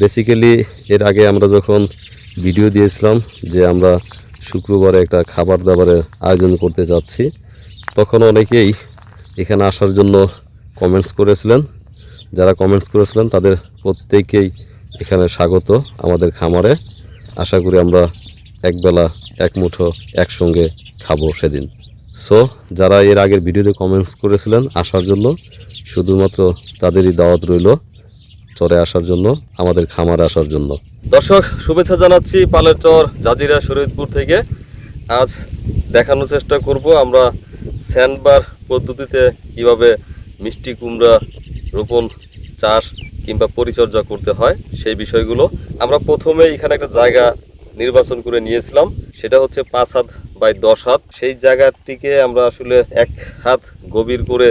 Basically এর আগে আমরা যখন ভিডিও দিয়েছিলাম যে আমরা শুক্রবারে একটা খাবার দাবারের আয়োজন করতে যাচ্ছি, তখন অনেকেই এখানে আসার জন্য কমেন্টস করেছিলেন। যারা কমেন্টস করেছিলেন, তাদের প্রত্যেকেই এখানে স্বাগত আমাদের খামারে। আশা করি আমরা একবেলা এক মুঠো একসঙ্গে খাব সেদিন। সো যারা এর আগের ভিডিওতে কমেন্টস করেছিলেন আসার জন্য, শুধুমাত্র তাদেরই দাওয়াত রইল। চরে আসার জন্য, আমাদের খামারে আসার জন্য। দর্শক, শুভেচ্ছা জানাচ্ছি পালের চর, জাজিরা শরীয়তপুর থেকে। আজ দেখানোর চেষ্টা করব আমরা স্যান্ডবার পদ্ধতিতে কীভাবে মিষ্টি কুমড়া রোপণ, চাষ কিংবা পরিচর্যা করতে হয়, সেই বিষয়গুলো আমরা প্রথমে এখানে একটা জায়গা নির্বাচন করে নিয়েছিলাম, সেটা হচ্ছে পাঁচ হাত বাই দশ হাত। সেই জায়গাটিকে আমরা আসলে এক হাত গভীর করে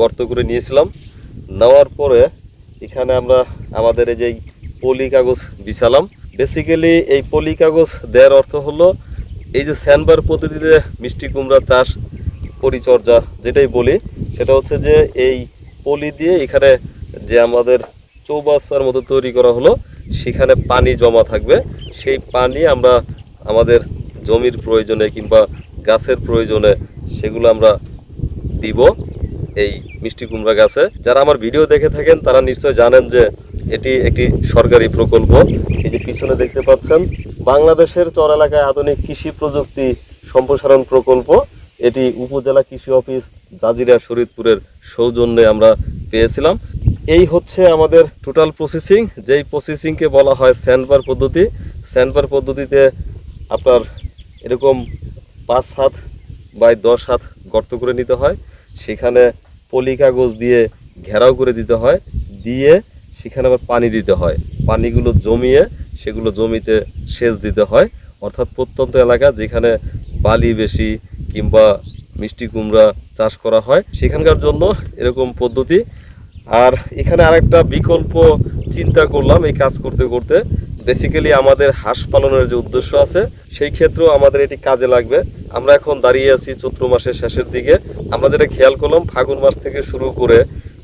গর্ত করে নিয়েছিলাম। নেওয়ার পরে এখানে আমরা আমাদের এই যে পলি কাগজ বিছালাম। বেসিক্যালি এই পলি কাগজ দেওয়ার অর্থ হলো এই যে স্যানবার পদ্ধতিতে মিষ্টি কুমড়া চাষ, পরিচর্যা যেটাই বলি, সেটা হচ্ছে যে এই পলি দিয়ে এখানে যে আমাদের চৌবাচ্চার মতো তৈরি করা হলো, সেখানে পানি জমা থাকবে। সেই পানি আমরা আমাদের জমির প্রয়োজনে কিংবা গাছের প্রয়োজনে সেগুলো আমরা দিব। এই মিষ্টি কুমড়া গাছে। যারা আমার ভিডিও দেখে থাকেন, তারা নিশ্চয় জানেন যে এটি একটি সরকারি প্রকল্প। এই যে পিছনে দেখতে পাচ্ছেন, বাংলাদেশের চর এলাকায় আধুনিক কৃষি প্রযুক্তি সম্প্রসারণ প্রকল্প। এটি উপজেলা কৃষি অফিস জাজিরা শরীদপুরের সৌজন্যে আমরা পেয়েছিলাম। এই হচ্ছে আমাদের টোটাল প্রসেসিং যেই প্রসেসিংকে বলা হয় স্যান্ডবার পদ্ধতি। স্যান্ডবার পদ্ধতিতে আপনার এরকম পাঁচ হাত বাই দশ হাত গর্ত করে নিতে হয়। সেখানে পলি কাগজ দিয়ে ঘেরাও করে দিতে হয়, দিয়ে সেখানে আবার পানি দিতে হয়। পানিগুলো জমিয়ে সেগুলো জমিতে সেচ দিতে হয়। অর্থাৎ প্রত্যন্ত এলাকা যেখানে বালি বেশি কিংবা মিষ্টি কুমড়া চাষ করা হয়, সেখানকার জন্য এরকম পদ্ধতি। আর এখানে আরেকটা বিকল্প চিন্তা করলাম এই কাজ করতে করতে। বেসিক্যালি আমাদের হাঁস পালনের যে উদ্দেশ্য আছে, সেই ক্ষেত্রেও আমাদের এটি কাজে লাগবে। আমরা এখন দাঁড়িয়ে আছি চৈত্র মাসের শেষের দিকে। আমরা যেটা খেয়াল করলাম, ফাগুন মাস থেকে শুরু করে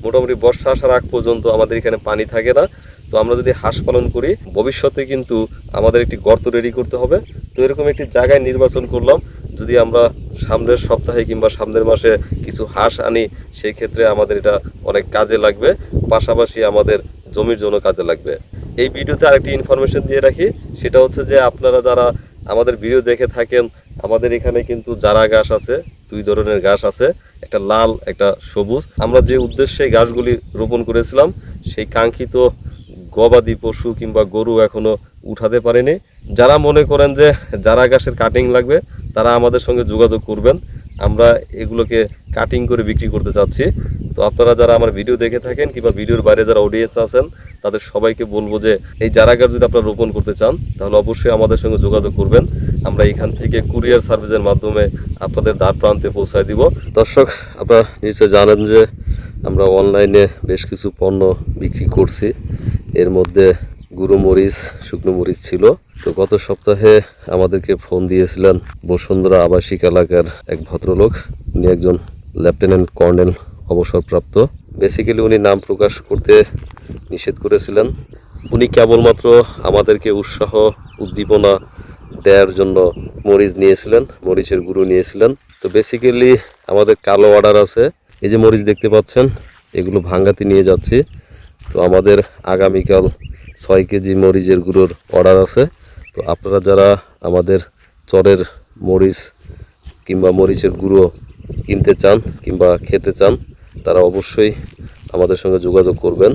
মোটামুটি বর্ষা আসার আগ পর্যন্ত আমাদের এখানে পানি থাকে না। তো আমরা যদি হাঁস পালন করি, ভবিষ্যতে কিন্তু আমাদের একটি গর্ত রেডি করতে হবে। তো এরকম একটি জায়গায় নির্বাচন করলাম। যদি আমরা সামনের সপ্তাহে কিংবা সামনের মাসে কিছু হাঁস আনি, সেই ক্ষেত্রে আমাদের এটা অনেক কাজে লাগবে। পাশাপাশি আমাদের জমির জন্য কাজে লাগবে। এই ভিডিওতে আরেকটি ইনফরমেশন দিয়ে রাখি, সেটা হচ্ছে যে আপনারা যারা আমাদের ভিডিও দেখে থাকেন, আমাদের এখানে কিন্তু যারা গাছ আছে, দুই ধরনের গাছ আছে, একটা লাল, একটা সবুজ। আমরা যে উদ্দেশ্যে গাছগুলি রোপণ করেছিলাম, সেই কাঙ্ক্ষিত গবাদি পশু কিংবা গরু এখনও উঠাতে পারেনি। যারা মনে করেন যে যারা গাছের কাটিং লাগবে, তারা আমাদের সঙ্গে যোগাযোগ করবেন। আমরা এগুলোকে কাটিং করে বিক্রি করতে চাচ্ছি। তো আপনারা যারা আমার ভিডিও দেখে থাকেন কিংবা ভিডিওর বাইরে যারা অডিয়েন্স আছেন, তাদের সবাইকে বলব যে, এই চারা গাছ যদি আপনারা রোপণ করতে চান, তাহলে অবশ্যই আমাদের সঙ্গে যোগাযোগ করবেন। আমরা এখান থেকে কুরিয়ার সার্ভিসের মাধ্যমে আপনাদের দ্বার প্রান্তে পৌঁছায় দিব। দর্শক, আপনারা নিশ্চয় জানেন যে, আমরা অনলাইনে বেশ কিছু পণ্য বিক্রি করছি। এর মধ্যে গুঁড়ো মরিচ, শুকনো মরিচ ছিল। তো গত সপ্তাহে আমাদেরকে ফোন দিয়েছিলেন বসুন্ধরা আবাসিক এলাকার এক ভদ্রলোক। উনি একজন লেফটেন্যান্ট কর্নেল অবসরপ্রাপ্ত। বেসিক্যালি উনি নাম প্রকাশ করতে নিষেধ করেছিলেন। উনি কেবলমাত্র আমাদেরকে উৎসাহ, উদ্দীপনা দেওয়ার জন্য মরিচ নিয়েছিলেন, মরিচের গুঁড়ো নিয়েছিলেন। তো বেসিক্যালি আমাদের কালো অর্ডার আছে। এই যে মরিচ দেখতে পাচ্ছেন, এগুলো ভাঙ্গাতে নিয়ে যাচ্ছি। তো আমাদের আগামীকাল ছয় কেজি মরিচের গুঁড়োর অর্ডার আছে। তো আপনারা যারা আমাদের চরের মরিচ কিংবা মরিচের গুঁড়ো কিনতে চান কিংবা খেতে চান, তারা অবশ্যই আমাদের সঙ্গে যোগাযোগ করবেন।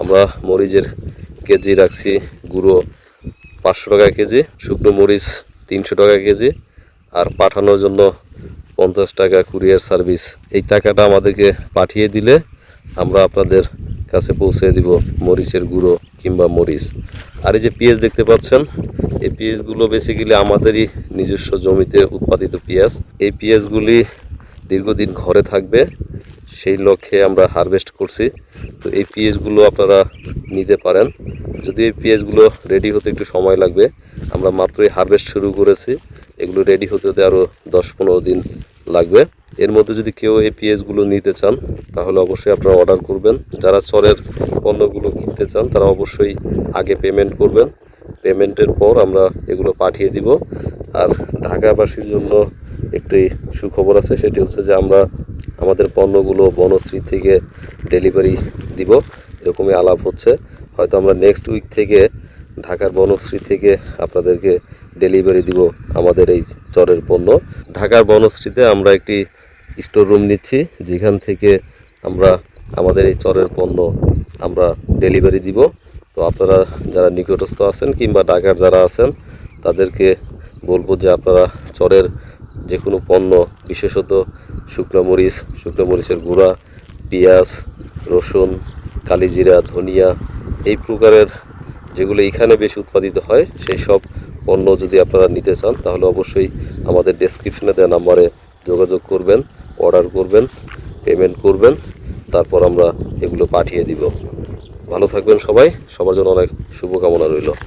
আমরা মরিচের কেজি রাখছি, গুঁড়ো পাঁচশো টাকা কেজি, শুকনো মরিচ তিনশো টাকা কেজি, আর পাঠানোর জন্য পঞ্চাশ টাকা কুরিয়ার সার্ভিস। এই টাকাটা আমাদেরকে পাঠিয়ে দিলে আমরা আপনাদের কাছে পৌঁছে দিব মরিচের গুঁড়ো কিংবা মরিচ। আর এই যে পেঁয়াজ দেখতে পাচ্ছেন, এই পেঁয়াজগুলো বেসিক্যালি আমাদেরই নিজস্ব জমিতে উৎপাদিত পেঁয়াজ। এই পেঁয়াজগুলি দীর্ঘদিন ঘরে থাকবে, সেই লক্ষ্যে আমরা হারভেস্ট করছি। তো এই পেঁয়াজগুলো আপনারা নিতে পারেন। যদি এই পেঁয়াজগুলো রেডি হতে একটু সময় লাগবে, আমরা মাত্রই হারভেস্ট শুরু করেছি। এগুলো রেডি হতে হতে আরও দশ পনেরো দিন লাগবে। এর মধ্যে যদি কেউ এই পেঁয়াজগুলো নিতে চান, তাহলে অবশ্যই আপনারা অর্ডার করবেন। যারা চরের পণ্যগুলো কিনতে চান, তারা অবশ্যই আগে পেমেন্ট করবেন। পেমেন্টের পর আমরা এগুলো পাঠিয়ে দিব। আর ঢাকাবাসীর জন্য একটি সুখবর আছে, সেটি হচ্ছে যে আমরা আমাদের পণ্যগুলো বনশ্রী থেকে ডেলিভারি দিব। এরকমই আলাপ হচ্ছে। হয়তো আমরা নেক্সট উইক থেকে ঢাকার বনশ্রী থেকে আপনাদেরকে ডেলিভারি দিব আমাদের এই চরের পণ্য। ঢাকার বনশ্রীতে আমরা একটি স্টোর রুম নিচ্ছি, যেখান থেকে আমরা আমাদের এই চরের পণ্য আমরা ডেলিভারি দিব। তো আপনারা যারা নিকটস্থ আছেন কিংবা ঢাকার যারা আছেন, তাদেরকে বলব যে আপনারা চরের যে কোনো পণ্য, বিশেষত শুকনো মরিচ, শুকনো মরিচের গুঁড়া, পেঁয়াজ, রসুন, কালিজিরা, ধনিয়া, এই প্রকারের যেগুলো এখানে বেশি উৎপাদিত হয়, সেই সব পণ্য যদি আপনারা নিতে চান, তাহলে অবশ্যই আমাদের ডেসক্রিপশনে দেওয়া নাম্বারে যোগাযোগ করবেন অর্ডার করবেন পেমেন্ট করবেন, তারপর আমরা এগুলো পাঠিয়ে দিব। ভালো থাকবেন সবাই, সবার জন্য অনেক শুভকামনা রইল।